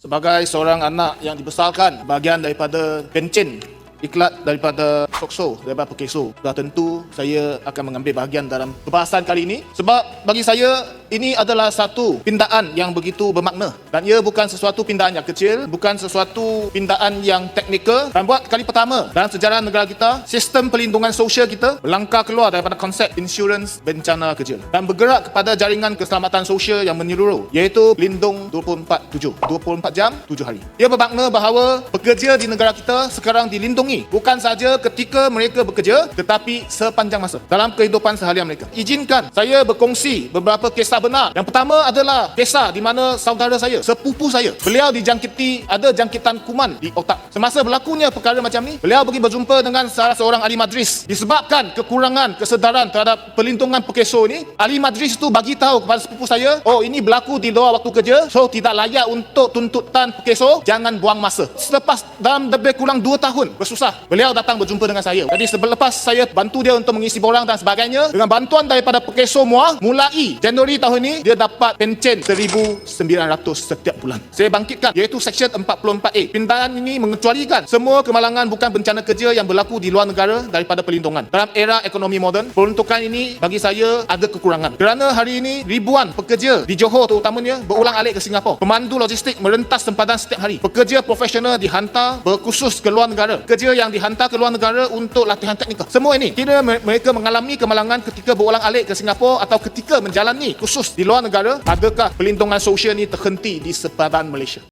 Sebagai seorang anak yang dibesarkan bahagian daripada pencen iklat daripada Tokso, daripada Pekeso. Sudah tentu saya akan mengambil bahagian dalam perbahasan kali ini sebab bagi saya ini adalah satu pindaan yang begitu bermakna dan ia bukan sesuatu pindaan yang kecil, bukan sesuatu pindaan yang teknikal dan buat kali pertama dalam sejarah negara kita, sistem perlindungan sosial kita melangkah keluar daripada konsep insurans bencana kecil dan bergerak kepada jaringan keselamatan sosial yang menyeluruh iaitu Lindung 24/7, 24 jam 7 hari. Ia bermakna bahawa pekerja di negara kita sekarang dilindungi bukan saja ketika mereka bekerja tetapi sepanjang masa dalam kehidupan seharian mereka. Izinkan saya berkongsi beberapa kisah benar. Yang pertama adalah kisah di mana saudara saya, sepupu saya, beliau dijangkiti ada jangkitan kuman di otak. Semasa berlakunya perkara macam ni, beliau pergi berjumpa dengan salah seorang ahli majlis. Disebabkan kekurangan kesedaran terhadap perlindungan pekeso ni, ahli majlis itu bagi tahu kepada sepupu saya, oh ini berlaku di luar waktu kerja, so tidak layak untuk tuntutan pekeso, jangan buang masa. Selepas dalam lebih kurang 2 tahun bersusah, beliau datang berjumpa dengan saya. Jadi selepas saya bantu dia untuk mengisi borang dan sebagainya, dengan bantuan daripada pekeso MUA, mulai Januari tahun ini, dia dapat pencen 1,900 setiap bulan. Saya bangkitkan, iaitu Seksyen 44A. Pindaan ini mengecualikan semua kemalangan bukan bencana kerja yang berlaku di luar negara daripada perlindungan. Dalam era ekonomi moden, peruntukan ini bagi saya ada kekurangan. Kerana hari ini, ribuan pekerja di Johor terutamanya berulang alik ke Singapura. Pemandu logistik merentas sempadan setiap hari. Pekerja profesional dihantar berkursus ke luar negara. Pekerja yang dihantar ke luar negara untuk latihan teknikal. Semua ini, me- mereka mengalami kemalangan ketika berulang alik ke Singapura atau ketika menjalani kursus di luar negara, adakah perlindungan sosial ini terhenti di sepadan Malaysia?